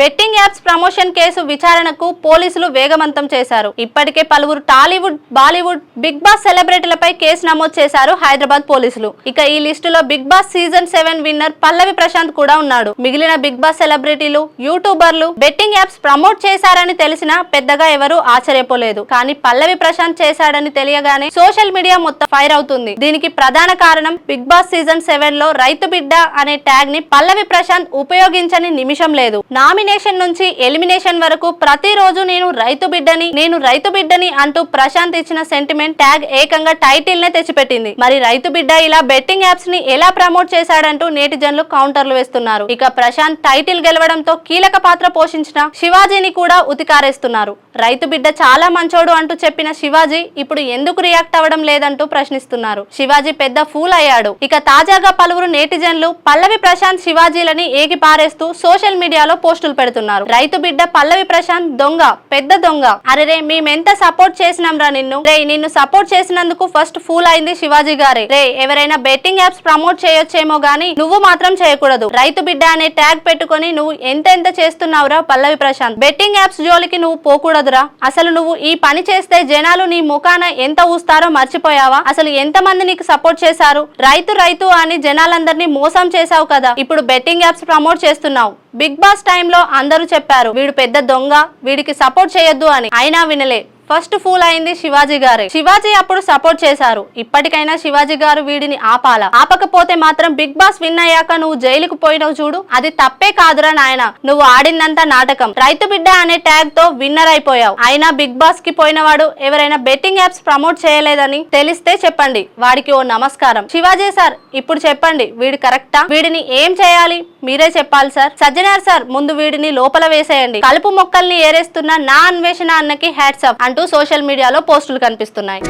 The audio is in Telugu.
బెట్టింగ్ యాప్స్ ప్రమోషన్ కేసు విచారణకు పోలీసులు వేగవంతం చేశారు. ఇప్పటికే పలువురు టాలీవుడ్ బాలీవుడ్ బిగ్ బాస్ సెలబ్రిటీలపై కేసు నమోదు చేశారు హైదరాబాద్ పోలీసులు. ఇక ఈ లిస్టులో Bigg Boss season seven winner Pallavi Prashanth కూడా ఉన్నాడు. మిగిలిన బిగ్ బాస్ సెలబ్రిటీలు యూట్యూబర్లు బెట్టింగ్ యాప్స్ ప్రమోట్ చేశారని తెలిసినా పెద్దగా ఎవరూ ఆశ్చర్యపోలేదు. కానీ పల్లవి ప్రశాంత్ చేశాడని తెలియగానే సోషల్ మీడియా మొత్తం ఫైర్ అవుతుంది. దీనికి ప్రధాన కారణం బిగ్ బాస్ సీజన్ సెవెన్లో రైతు బిడ్డ అనే ట్యాగ్ని పల్లవి ప్రశాంత్ ఉపయోగించని నిమిషం లేదు. నామినేషన్ నుంచి ఎలిమినేషన్ వరకు ప్రతిరోజు నేను రైతు బిడ్డని నేను రైతు బిడ్డని అంటూ ప్రశాంత్ ఇచ్చిన సెంటిమెంట్ ట్యాగ్ ఏకంగా టైటిల్ నే తెచ్చిపెట్టింది. మరి రైతు బిడ్డ ఇలా బెట్టింగ్ యాప్స్ని ఎలా ప్రమోట్ చేశాడంటూ నేటిజన్లు కౌంటర్లు వేస్తున్నారు. ఇక ప్రశాంత్ టైటిల్ గెలవడంతో కీలక పాత్ర పోషించిన శివాజీని కూడా ఉతికారేస్తున్నారు. రైతు బిడ్డ చాలా మంచోడు అంటూ చెప్పిన శివాజీ ఇప్పుడు ఎందుకు రియాక్ట్ అవ్వడం లేదంటూ ప్రశ్నిస్తున్నారు. శివాజీ పెద్ద ఫూల్ అయ్యాడు. ఇక తాజాగా పలువురు నేటిజన్లు పల్లవి ప్రశాంత్ శివాజీలని ఏకి పారేస్తూ సోషల్ మీడియాలో పోస్టులు పెడుతున్నారు. రైతు బిడ్డ పల్లవి ప్రశాంత్ దొంగ పెద్ద దొంగ. అరే మేమెంత సపోర్ట్ చేసినాం రా నిన్ను. రే నిన్ను సపోర్ట్ చేసినందుకు ఫస్ట్ ఫూల్ అయింది శివాజీ గారే. రే ఎవరైనా బెట్టింగ్ యాప్స్ ప్రమోట్ చేయొచ్చేమో గానీ నువ్వు మాత్రం చేయకూడదు. రైతు బిడ్డ అనే ట్యాగ్ పెట్టుకొని నువ్వు ఎంత ఎంత చేస్తున్నావురా పల్లవి ప్రశాంత్. బెట్టింగ్ యాప్స్ జోలికి నువ్వు పోకూడదురా అసలు నువ్వు ఈ పని చేస్తే జనాలు నీ ముఖాన ఎంత ఊస్తారో మర్చిపోయావా? అసలు ఎంత మంది నీకు సపోర్ట్ చేశారు? రైతు రైతు అని జనాలందరినీ మోసం చేశావు కదా. ఇప్పుడు బెట్టింగ్ యాప్స్ ప్రమోట్ చేస్తున్నావు. బిగ్ బాస్ టైంలో అందరూ చెప్పారు వీడు పెద్ద దొంగ వీడికి సపోర్ట్ చేయొద్దు అని. అయినా వినలే. ఫస్ట్ ఫూల్ అయింది శివాజీ గారే. శివాజీ అప్పుడు సపోర్ట్ చేశారు. ఇప్పటికైనా శివాజీ గారు వీడిని ఆపాల? ఆపకపోతే మాత్రం బిగ్ బాస్ విన్ అయ్యాక నువ్వు జైలుకు పోయినావు చూడు. అది తప్పే కాదురా నాయన. నువ్వు ఆడిందంతా నాటకం. రైతు బిడ్డ అనే ట్యాగ్తో విన్నర్ అయిపోయావు. అయినా బిగ్ బాస్కి పోయినవాడు ఎవరైనా బెట్టింగ్ యాప్స్ ప్రమోట్ చేయలేదని తెలిస్తే చెప్పండి. వాడికి ఓ నమస్కారం. శివాజీ సార్ ఇప్పుడు చెప్పండి. వీడు కరెక్టా వీడిని ఏం చేయాలి? మీరే చెప్పాలి సార్. సజ్జనార్ సార్ ముందు వీడిని లోపల వేసేయండి. కలుపు మొక్కల్ని ఏరేస్తున్న నా అన్వేషణ అన్నకి హ్యాట్స్ అంటూ సోషల్ మీడియాలో పోస్టులు కనిపిస్తున్నాయి.